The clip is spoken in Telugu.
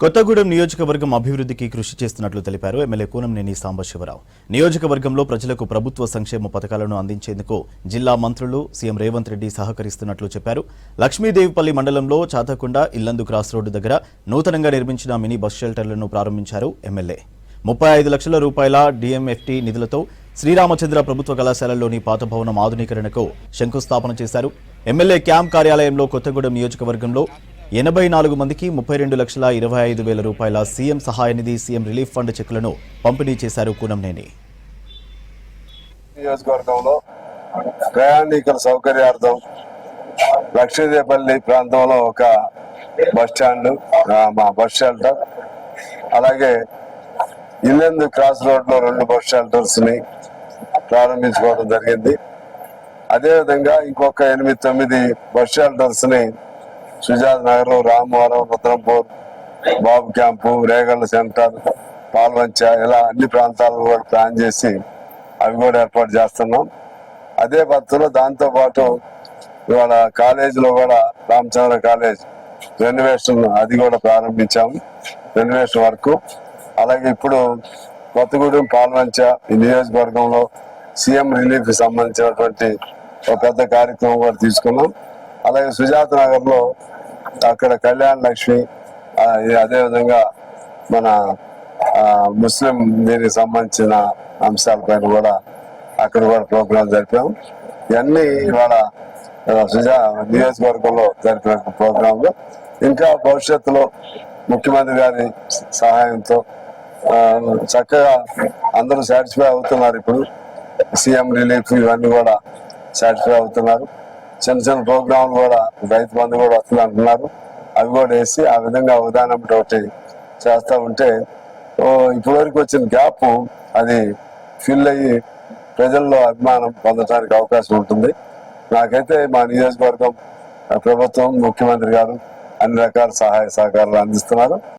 కొత్తగూడెం నియోజకవర్గం అభివృద్ధికి కృషి చేస్తున్నట్లు తెలిపారు ఎమ్మెల్యే కూనంనేని సాంబశివరావు. నియోజకవర్గంలో ప్రజలకు ప్రభుత్వ సంక్షేమ పథకాలను అందించేందుకు జిల్లా మంత్రులు సీఎం రేవంత్ రెడ్డి సహకరిస్తున్నట్లు చెప్పారు. లక్ష్మీదేవిపల్లి మండలంలో చాతకుండ ఇల్లందు క్రాస్ రోడ్డు దగ్గర నూతనంగా నిర్మించిన మినీ బస్ షెల్టర్లను ప్రారంభించారు ఎమ్మెల్యే. ముప్పై ఐదు లక్షల రూపాయల డిఎంఎఫ్టీ నిధులతో శ్రీరామచంద్ర ప్రభుత్వ కళాశాలలోని పాత భవనం ఆధునీకరణకు శంకుస్థాపన చేశారు. ఎమ్మెల్యే క్యాంప్ కార్యాలయంలో కొత్తగూడెం నియోజకవర్గంలో ఎనభై నాలుగు మందికి ముప్పై రెండు లక్షల ఇరవై ఐదు వేల రూపాయల సీఎం సహాయ నిధి సీఎం రిలీఫ్ ఫండ్ చెక్కులను పంపిణీ చేశారు కూనంనేని. నియోజకవర్గంలో ప్రయాణికుల సౌకర్యార్థం లక్ష్మీదేపల్లి ప్రాంతంలో ఒక బస్ స్టాండ్ మా బస్ షెల్టర్ అలాగే ఇల్లెందు క్రాస్ రోడ్లో రెండు బస్ షెల్టర్స్ని ప్రారంభించుకోవడం జరిగింది. అదేవిధంగా ఇంకొక ఎనిమిది తొమ్మిది బస్ షెల్టర్స్ని సుజాత్ నగరం రామవరం రుద్రంపూర్ బాబు క్యాంపు రేగళ్ళ సెంటర్ పాల్వంచ ఇలా అన్ని ప్రాంతాలను కూడా ప్లాన్ చేసి అవి కూడా ఏర్పాటు చేస్తున్నాం. అదే పద్ధతిలో దాంతో పాటు ఇవాళ కాలేజీలో కూడా రామచంద్ర కాలేజ్ రెనోవేషన్ అది కూడా ప్రారంభించాము రెనోవేషన్ వర్క్ అలాగే ఇప్పుడు కొత్తగూడెం పాల్వంచ ఈ నియోజకవర్గంలో సీఎం రిలీఫ్ సంబంధించినటువంటి ఒక పెద్ద కార్యక్రమం కూడా తీసుకున్నాం. అలాగే సుజాత నగర్లో అక్కడ కళ్యాణ్ లక్ష్మి అదేవిధంగా మన ముస్లిం దీనికి సంబంధించిన అంశాలపైన కూడా అక్కడ కూడా ప్రోగ్రాం జరిపాం. ఇవన్నీ ఇవాళ సుజా నియోజకవర్గంలో జరిపిన ప్రోగ్రాంలు. ఇంకా భవిష్యత్తులో ముఖ్యమంత్రి గారి సహాయంతో చక్కగా అందరూ సాటిస్ఫై అవుతున్నారు ఇప్పుడు. సీఎం రిలీఫ్ ఇవన్నీ కూడా సాటిస్ఫై అవుతున్నారు. చిన్న చిన్న ప్రోగ్రాంలు కూడా రైతు బంధు కూడా వస్తుంది అంటున్నారు. అవి కూడా వేసి ఆ విధంగా ఉదాహరణ ఒకటి చేస్తూ ఉంటే ఇప్పటివరకు ఇప్పటి వరకు వచ్చిన గ్యాప్ అది ఫిల్ అయ్యి ప్రజల్లో అభిమానం పొందడానికి అవకాశం ఉంటుంది. నాకైతే మా నియోజకవర్గం ప్రభుత్వం ముఖ్యమంత్రి గారు అన్ని రకాల సహాయ సహకారాలు అందిస్తున్నారు.